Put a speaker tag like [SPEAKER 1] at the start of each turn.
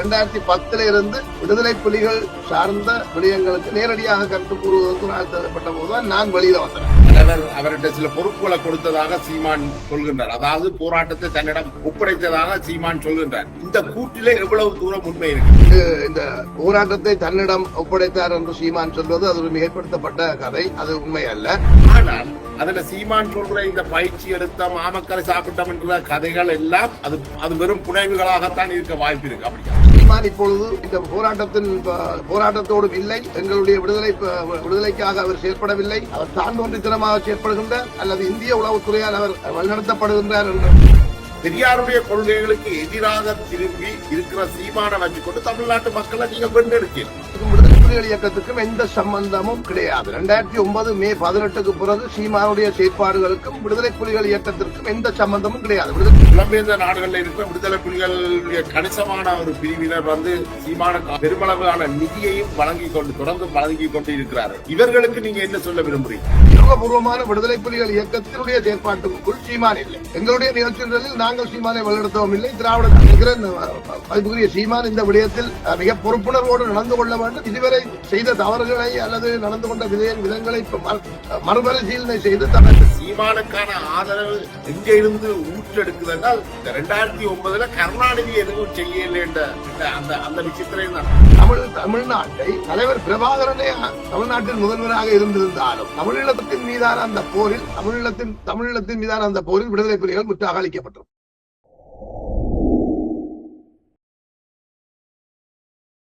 [SPEAKER 1] ரெண்டாயிரத்தி பத்துல இருந்து விடுதலை புலிகள் சார்ந்த விடயங்களுக்கு நேரடியாக கருத்து கூறுவதற்கு நான் தேவைப்பட்ட போதுதான் நான் வெளியில வந்தேன்.
[SPEAKER 2] அவர் அவர்கிட்ட சில பொறுப்புகளை கொடுத்ததாக சீமான் சொல்கின்றார். அதாவது போராட்டத்தை தன்னிடம் ஒப்படைத்ததாக சீமான் சொல்கின்றார். இந்த கூட்டிலே எவ்வளவு தூரம் உண்மை இருக்கு?
[SPEAKER 1] இந்த போராட்டத்தை தன்னிடம் ஒப்படைத்தார் என்று சீமான் சொல்வது அது ஒரு மிகைப்படுத்தப்பட்ட கதை அது உண்மை அல்ல.
[SPEAKER 2] ஆனால் அதுல சீமான் சொல்ற இந்த பயிற்சி எடுத்த மாமக்களை சாப்பிட்டோம் என்ற கதைகள் எல்லாம் அது அது வெறும் புனைவுகளாகத்தான் இருக்க வாய்ப்பு இருக்கு. அப்படியா
[SPEAKER 1] சீமான் இப்பொழுது இந்த போராட்டத்தின் ப- போராட்டத்தோடும் இல்லை. எங்களுடைய விடுதலை விடுதலைக்காக அவர் செயற்படவில்லை. அவர் தான் தோன்றித்தனமாக செயற்படுகின்றார். அல்லது இந்திய உளவுத்துறையால் அவர் வழிநடத்தப்படுகின்றார் என்று.
[SPEAKER 2] பெரியாருடைய கொள்கைகளுக்கு எதிராக திரும்பி இருக்கிற சீமானை வச்சுக்கொண்டு தமிழ்நாட்டு மக்களை நீங்க வென்றெடுக்கீங்க
[SPEAKER 1] விடுதலை புலிகள் இயக்கத்துக்கும் எந்த சம்பந்தமும் கிடையாது. ரெண்டாயிரத்தி ஒன்பது மே பதினெட்டுக்கு பிறகு சீமானுடைய செயற்பாடுகளுக்கும் விடுதலை புலிகள் இயக்கத்திற்கும் எந்த சம்பந்தமும் கிடையாது.
[SPEAKER 2] புலம்பெயர்ந்த நாடுகளில் இருக்கிற விடுதலை புலிகளுடைய கணிசமான ஒரு பிரிவினர் வந்து சீமான பெருமளவான நிதியையும் வழங்கி கொண்டு தொடர்ந்து வழங்கி கொண்டு இருக்கிறார்கள். இவர்களுக்கு நீங்க என்ன சொல்ல விரும்புறீங்க?
[SPEAKER 1] யுகபூர்வமான விடுதலை புலிகள் இயக்கத்தினுடைய செயற்பாட்டுக்குள் சீமான் இல்லை. எங்களுடைய நிகழ்ச்சிகளில் நாங்கள் சீமானை வழிநடத்தவும் இல்லை. திராவிட மதிப்புக்குரிய சீமான் இந்த விடயத்தில் மிக பொறுப்புணர்வோடு நடந்து கொள்ள வேண்டும். இதுவரை செய்த தவறுகளை அல்லது நடந்து கொண்ட வித விதங்களை மறுபரிசீலனை செய்து தனக்கு.
[SPEAKER 2] சீமானுக்கான ஆதரவு எங்க இருந்து ஊற்றெடுக்குதுன்றால் இந்த ரெண்டாயிரத்தி ஒன்பதுல கருணாநிதி எதுவும் செய்யல என்ற அந்த அந்த விஷயத்திலே
[SPEAKER 1] தமிழ் தமிழ்நாட்டை தலைவர் பிரபாகரனே தமிழ்நாட்டின் முதல்வராக இருந்திருந்தாலும் தமிழீழத்தின் மீதான அந்த போரில் தமிழீழத்தின் தமிழீழத்தின் மீதான அந்த போரில் விடுதலை புலிகள் முற்றாக அளிக்கப்பட்டது.